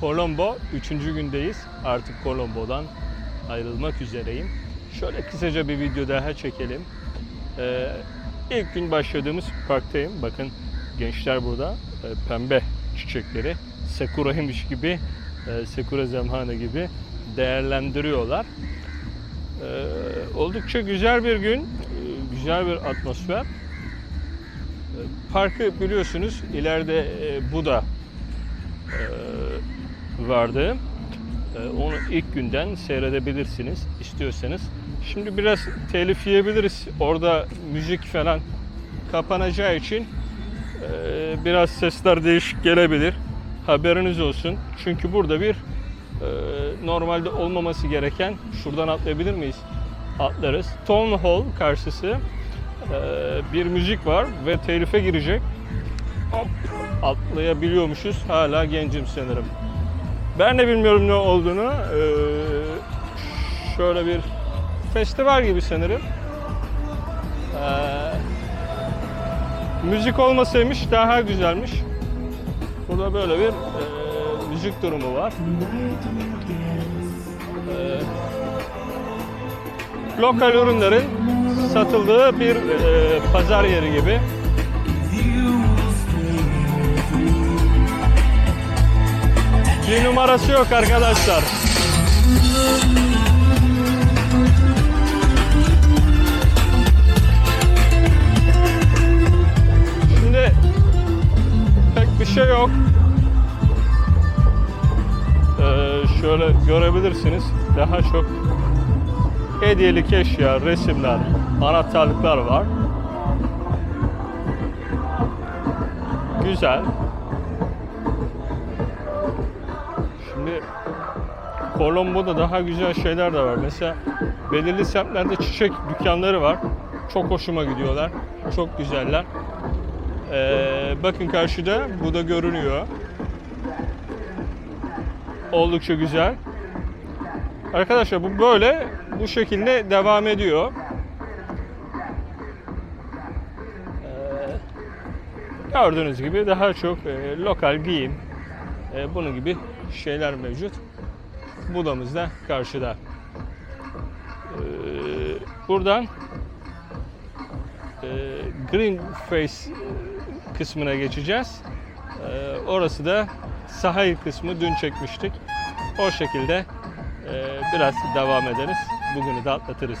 Colombo 3. gündeyiz. Artık Colombo'dan ayrılmak üzereyim. Şöyle kısaca bir video daha çekelim. Ee, ilk gün başladığımız parktayım. Bakın gençler burada e, pembe çiçekleri sakuraymış gibi, e, sakura zamanı gibi değerlendiriyorlar. Ee, oldukça güzel bir gün, e, güzel bir atmosfer. Ee, Parkı biliyorsunuz ileride e, Buda e, vardı. E, Onu ilk günden seyredebilirsiniz istiyorsanız. Şimdi biraz telif yiyebiliriz. Orada müzik falan kapanacağı için e, biraz sesler değişik gelebilir. Haberiniz olsun. Çünkü burada bir e, normalde olmaması gereken şuradan atlayabilir miyiz? Atlarız. Town Hall karşısı e, bir müzik var ve telife girecek. Hop, atlayabiliyormuşuz. Hala gencim sanırım. Ben de bilmiyorum ne olduğunu. Ee, şöyle bir festival gibi sanırım. Ee, müzik olmasaymış daha güzelmiş. Burada böyle bir e, müzik durumu var. Ee, lokal ürünlerin satıldığı bir e, pazar yeri gibi. Bir numarası yok arkadaşlar. Şimdi pek bir şey yok. Ee, şöyle görebilirsiniz. Daha çok hediyelik eşya, resimler, anahtarlıklar var. Güzel. Colombo'da daha güzel şeyler de var. Mesela belirli semtlerde çiçek dükkanları var. Çok hoşuma gidiyorlar. Çok güzeller. Ee, bakın karşıda bu da görünüyor. Oldukça güzel. Arkadaşlar bu böyle bu şekilde devam ediyor. Ee, gördüğünüz gibi daha çok e, lokal giyim, e, bunun gibi şeyler mevcut. Budamız da karşıda. Ee, buradan e, Green Face kısmına geçeceğiz. Ee, orası da sahil kısmı dün çekmiştik. O şekilde e, biraz devam ederiz. Bugünü de atlatırız.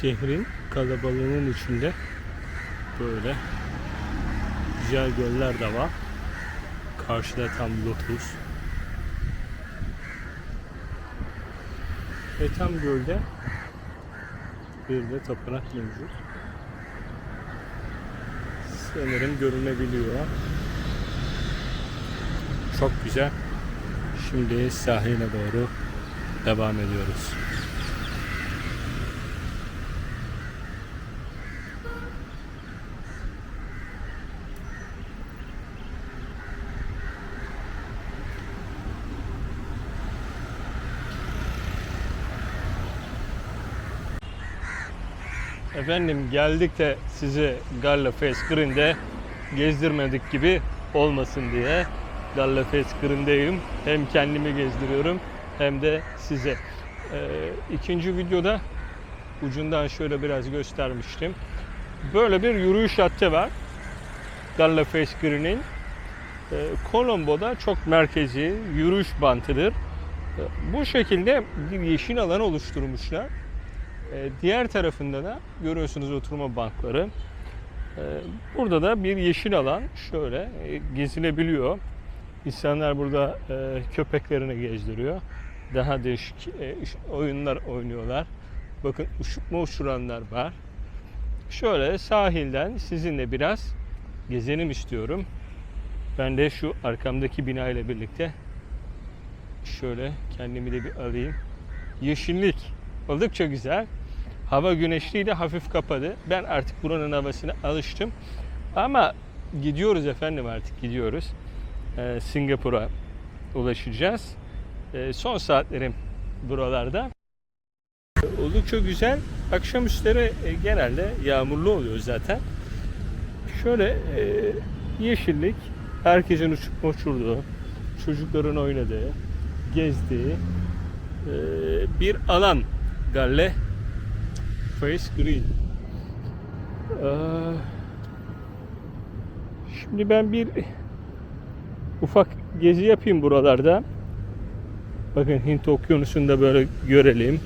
Şehrin kalabalığının içinde böyle güzel göller de var. Karşıda tam Lotus. Ve tam gölde bir de tapınak mevcut. Sanırım görünebiliyor. Çok güzel. Şimdi sahile doğru devam ediyoruz. Efendim geldik de sizi Galla Face Green'de gezdirmedik gibi olmasın diye Galla Face Green'deyim. Hem kendimi gezdiriyorum hem de size. Ee, ikinci videoda ucundan şöyle biraz göstermiştim. Böyle bir yürüyüş hattı var. Galla Face Green'in. Ee, Colombo'da çok merkezi yürüyüş bantıdır. Ee, Bu şekilde bir yeşil alan oluşturmuşlar. Ee, Diğer tarafında da görüyorsunuz oturma bankları. Ee, Burada da bir yeşil alan şöyle e, gezilebiliyor. İnsanlar burada e, köpeklerini gezdiriyor. Daha değişik e, oyunlar oynuyorlar. Bakın uçurtma uçuranlar var. Şöyle sahilden sizinle biraz gezelim istiyorum. Ben de şu arkamdaki bina ile birlikte şöyle kendimi de bir alayım. Yeşillik oldukça güzel. Hava güneşliydi, hafif kapadı. Ben artık buranın havasına alıştım. Ama gidiyoruz efendim artık gidiyoruz. Ee, Singapur'a ulaşacağız. Ee, son saatlerim buralarda. Oldukça güzel. Akşamüstleri e, genelde yağmurlu oluyor zaten. Şöyle e, yeşillik, herkesin uçup uçurduğu, çocukların oynadığı, gezdiği e, bir alan. Galle Face Green. Ee, Şimdi ben bir ufak gezi yapayım buralarda. Bakın Hint Okyanusu'nda böyle görelim.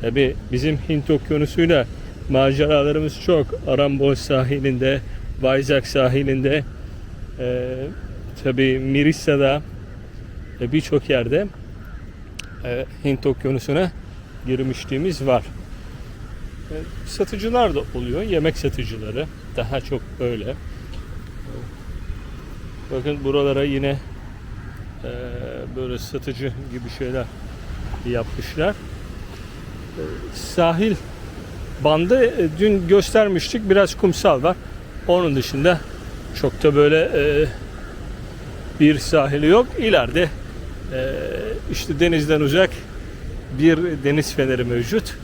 Tabi bizim Hint Okyanusu'yla maceralarımız çok. Arambol sahilinde, Vizag sahilinde, e, tabi Mirissa'da ve birçok yerde e, Hint Okyanusu'na girmişliğimiz var. E, satıcılar da oluyor, yemek satıcıları. Daha çok öyle. Bakın buralara yine e, böyle satıcı gibi şeyler yapmışlar. E, sahil bandı e, dün göstermiştik. Biraz kumsal var. Onun dışında çok da böyle e, bir sahili yok. İleride e, işte denizden uzak bir deniz feneri mevcut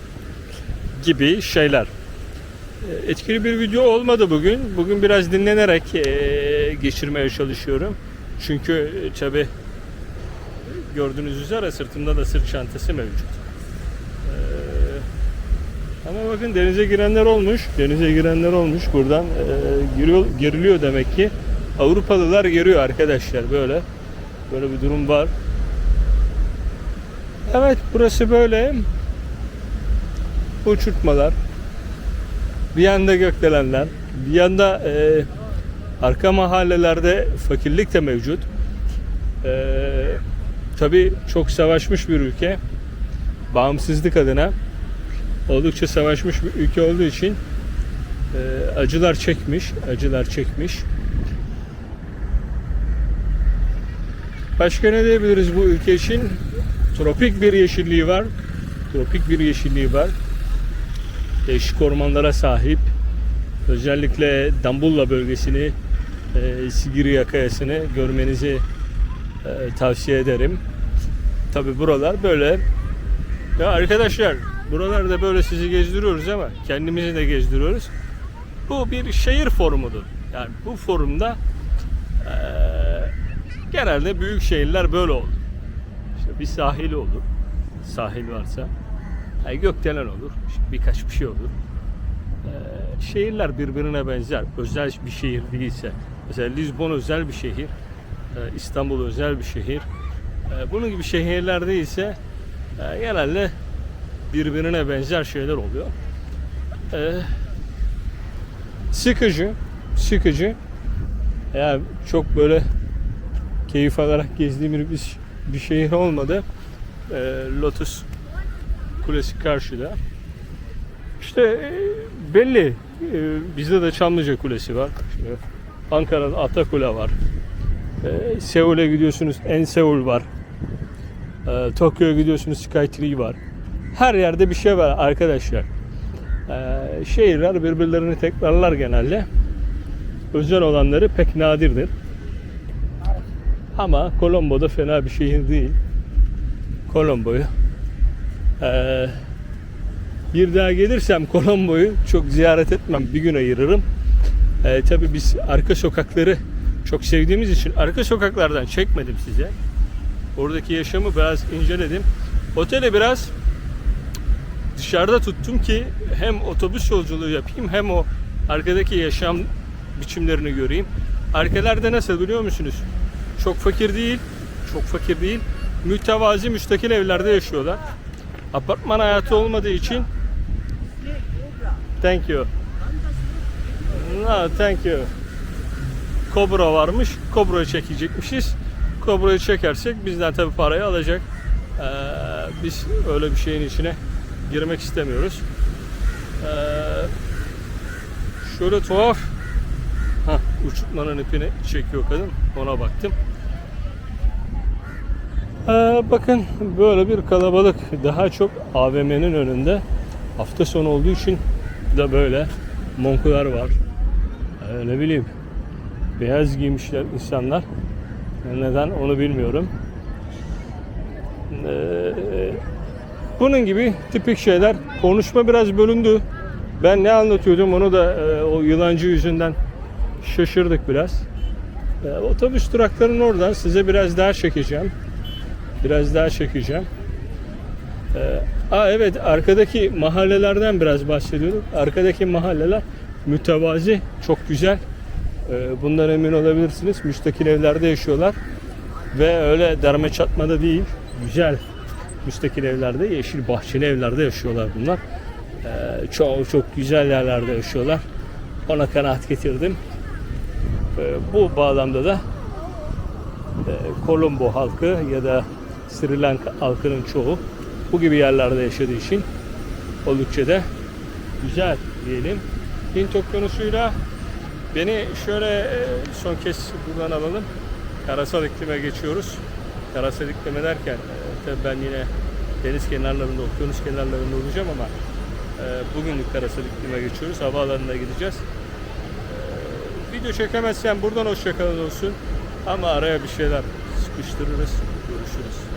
gibi şeyler. E, Etkili bir video olmadı bugün. Bugün biraz dinlenerek e, geçirmeye çalışıyorum. Çünkü tabi gördüğünüz üzere sırtımda da sırt çantası mevcut. E, ama bakın denize girenler olmuş. Denize girenler olmuş. Buradan e, giriyor, giriliyor demek ki. Avrupalılar giriyor arkadaşlar böyle. Böyle bir durum var. Evet burası böyle. Uçurtmalar, bir yanda gökdelenler, bir yanda e, arka mahallelerde fakirlik de mevcut. E, Tabi çok savaşmış bir ülke. Bağımsızlık adına oldukça savaşmış bir ülke olduğu için e, acılar çekmiş, acılar çekmiş. Başka ne diyebiliriz bu ülke için? Tropik bir yeşilliği var. Tropik bir yeşilliği var değişik ormanlara sahip. Özellikle Dambulla bölgesini, e, Sigiriya kayasını görmenizi e, tavsiye ederim. Tabi buralar böyle. Ya arkadaşlar buralarda böyle sizi gezdiriyoruz ama kendimizi de gezdiriyoruz. Bu bir şehir formudur. Yani bu forumda e, genelde büyük şehirler böyle olur. İşte bir sahil olur. Sahil varsa yani gökdelen olur, birkaç bir şey olur. Ee, şehirler birbirine benzer. Özel bir şehir değilse. Mesela Lisbon özel bir şehir. Ee, İstanbul özel bir şehir. Ee, bunun gibi şehirler değilse e, genelde birbirine benzer şeyler oluyor. Ee, sıkıcı, sıkıcı. Yani çok böyle keyif alarak gezdiğim bir, bir şehir olmadı. Ee, Lotus Kulesi karşıda. İşte e, belli. E, Bizde de Çamlıca Kulesi var. İşte Ankara'da Atakule var. E, Seul'e gidiyorsunuz En Seul var. Tokyo'ya gidiyorsunuz Skytree var. Her yerde bir şey var arkadaşlar. Şehirler birbirlerini tekrarlar genelde. Özel olanları pek nadirdir. Ama Colombo da fena bir şehir değil. Colombo'yu ee, bir daha gelirsem Colombo'yu çok ziyaret etmem. Bir gün ayırırım. Ee, tabii biz arka sokakları çok sevdiğimiz için arka sokaklardan çekmedim size. Oradaki yaşamı biraz inceledim. Otele biraz dışarıda tuttum ki hem otobüs yolculuğu yapayım hem o arkadaki yaşam biçimlerini göreyim. Arkalarda nasıl biliyor musunuz? Çok fakir değil, çok fakir değil. Mütevazi müstakil evlerde yaşıyorlar. Apartman hayatı olmadığı için Thank you. No, thank you. Kobra varmış. Kobra'yı çekecekmişiz. Kobra'yı çekersek bizden tabi parayı alacak. Ee, biz öyle bir şeyin içine girmek istemiyoruz. Ee, şöyle tuhaf. Hah, uçurtmanın ipini çekiyor kadın. Ona baktım. Ee, bakın böyle bir kalabalık. Daha çok AVM'nin önünde. Hafta sonu olduğu için da böyle monkular var. Ee, ne bileyim beyaz giymişler insanlar. Neden onu bilmiyorum. Ee, bunun gibi tipik şeyler. Konuşma biraz bölündü. Ben ne anlatıyordum onu da e, o yılancı yüzünden şaşırdık biraz. Ee, otobüs duraklarının oradan size biraz daha çekeceğim. Biraz daha çekeceğim. Ee, aa evet arkadaki mahallelerden biraz bahsediyorduk. Arkadaki mahalleler mütevazi, çok güzel. Ee, bundan emin olabilirsiniz. Müstakil evlerde yaşıyorlar. Ve öyle derme çatmada değil. Güzel müstakil evlerde, yeşil bahçeli evlerde yaşıyorlar bunlar. Ee, çok çok güzel yerlerde yaşıyorlar. Ona kanaat getirdim. Ee, bu bağlamda da e, Kolombo halkı ya da Sri Lanka halkının çoğu bu gibi yerlerde yaşadığı için oldukça da güzel diyelim. Hint okyanusuyla beni şöyle e, son kez buradan alalım. Karasal iklime geçiyoruz. Karasal iklime derken e, tabii ben yine deniz kenarlarında, okyanus kenarlarında olacağım ama e, bugünlük karasal iklime geçiyoruz. Havaalanına gideceğiz. Video çekemezsem buradan hoşçakalın olsun. Ama araya bir şeyler sıkıştırırız. Görüşürüz.